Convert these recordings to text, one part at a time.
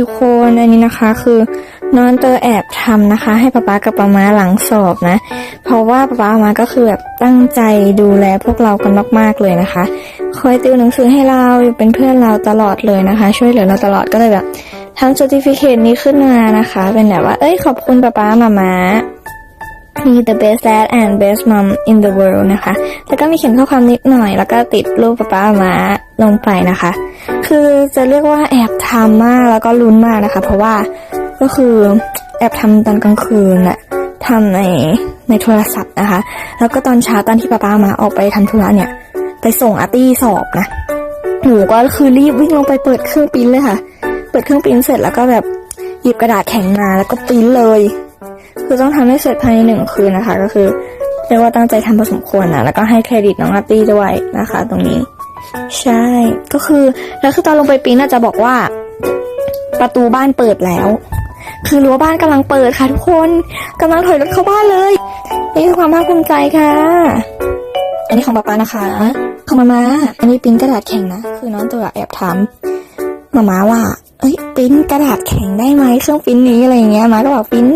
ทุกคนอันนี้นะคะคือน้องเตอแอบทำนะคะ ให้ป๊าป๊ากับป๊าม้าหลังสอบนะ เพราะว่าป๊าป๊ามาก็คือแบบตั้งใจดูแลพวกเรากันมากๆเลยนะคะ คอยติวหนังสือให้เราอยู่เป็นเพื่อนเราตลอดเลยนะคะ ช่วยเหลือเราตลอดก็เลยแบบทำ certificate นี้ขึ้นมานะคะ เป็นแบบว่า เอ้ยขอบคุณป๊าป๊ามาม้า มี the best dad and best mom in the world นะคะ แล้วก็มีเขียนข้อความนิดหน่อย แล้วก็ติดรูปป๊าป๊ามาลงไปนะคะ คือจะเรียกว่าแอบทำมากแล้วก็ลุ้นมากนะคะ เพราะว่าก็คือแอบทำตอนกลางคืนน่ะทำในในโทรศัพท์นะคะ แล้วก็ตอนเช้าตอนที่ป๊าป๊ามาออกไปทำธุระเนี่ย ไปส่งอาร์ตี้สอบนะหนูก็คือรีบวิ่งลงไปเปิดเครื่องปิ้นเลยค่ะ เปิดเครื่องปิ้นเสร็จแล้วก็แบบหยิบกระดาษแข็งมาแล้วก็ปิ้นเลย คือต้องทำให้เสร็จภายในหนึ่งคืนนะคะ ก็คือเรียกว่าตั้งใจทำพอสมควรนะแล้วก็ให้เครดิตน้องอาร์ตี้ด้วยนะคะ ตรงนี้ ใช่ก็คือแล้วคือตอนลงไปปริ้นน่ะจะบอกว่า ประตูบ้านเปิดแล้ว คือรั้วบ้านกำลังเปิดค่ะทุกคนกำลังถอยรถเข้าบ้านเลยนี่คือความภาคภูมิใจค่ะ อันนี้ของป๊าป๊านะคะของมามาอันนี้ปิ้นกระดาษแข็งนะ คือน้องตัวแอบถามมามาว่า เอ้ยปิ้นกระดาษแข็งได้ไหมเครื่องปิ้นนี้อะไรเงี้ยมาก็บอกปิ้น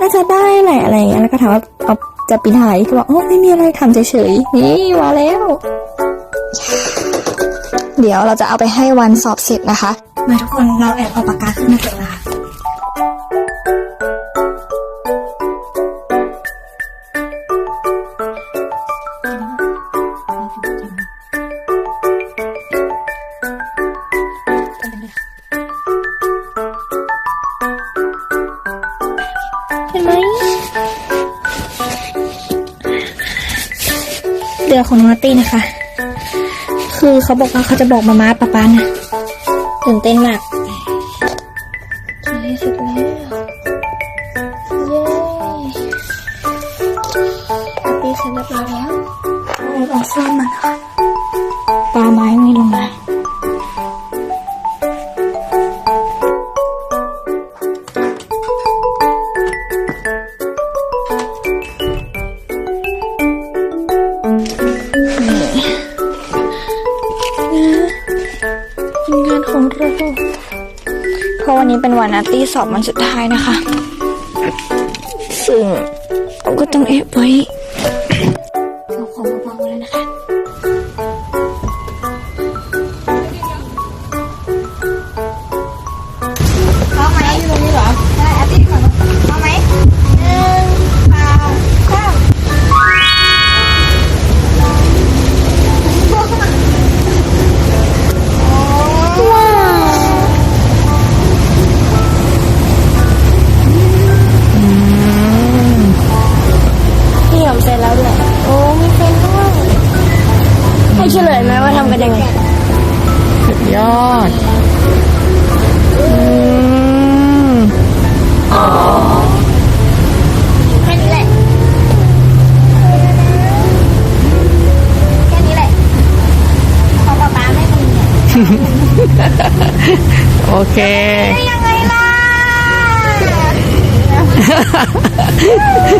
น่าจะได้แหละอะไรเงี้ยแล้วก็ถามว่าเอาจะปริ้นอะไรก็บอกอ๋อไม่มีอะไรทำเฉยๆนี่มาแล้ว เดี๋ยวเราจะเอาไปให้วันสอบเสร็จนะคะ มาทุกคนเราแอบเอาปากกาขึ้นมาเก็บนะคะือของนอตตี้นะคะ คือเขาบอกว่าเขาจะบอกมาม่าป้าป้านะตื่นเต้นมากเย้เสร็จแล้วเย้ปาร์ตี้เสร็จเรียบร้อยแล้วเอาลองซ่อมมันค่ะปลาไม้ไม่ลงมาะวันนี้เป็นวันอาร์ตี้สอบวันสุดท้ายนะคะ ซึ่งเราก็ต้องเอฟไว้ ให้เฉลยไหมว่าทำกันยังไงสุดยอดอืมแค่นี้แหละ แค่นี้แหละของป๊าป๊าไม่มีเนี่ยโอเค ได้ยังไงล่ะ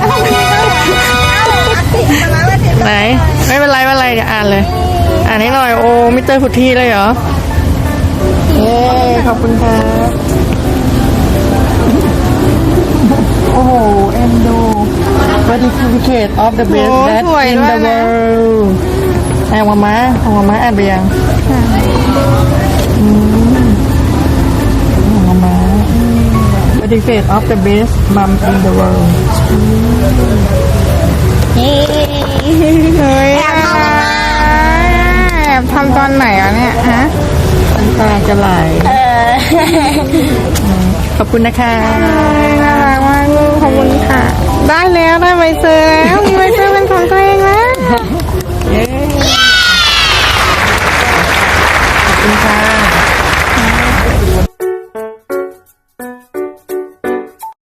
เอาอาทิตย์ป๊าป๊ามาติดไหน ไม่เป็นไรไม่เป็นไรเดี๋ยวอ่านเลยอ่านให้หน่อย โอ้มิสเตอร์พุทธีเลยเหรอเย้ขอบคุณครับโอ้โหเอ็นดู certificate of the best โอ้ dad สวย in ด้ว the ยนะ world ให้ของมาม่าของมาม่าอ่านไปยังอืมของมาม่า certificate of the best mom in the world เฮ้เฮ้ยแอบทำมาแอบ ทำตอนไหนอะเนี่ยฮะน้ำตาจะไหลเออขอบคุณนะคะน่ารักมากลูกขอบคุณค่ะ ได้แล้วได้ใบเซอร์แล้วมีใบเซอร์เป็นของตัวเองแล้ว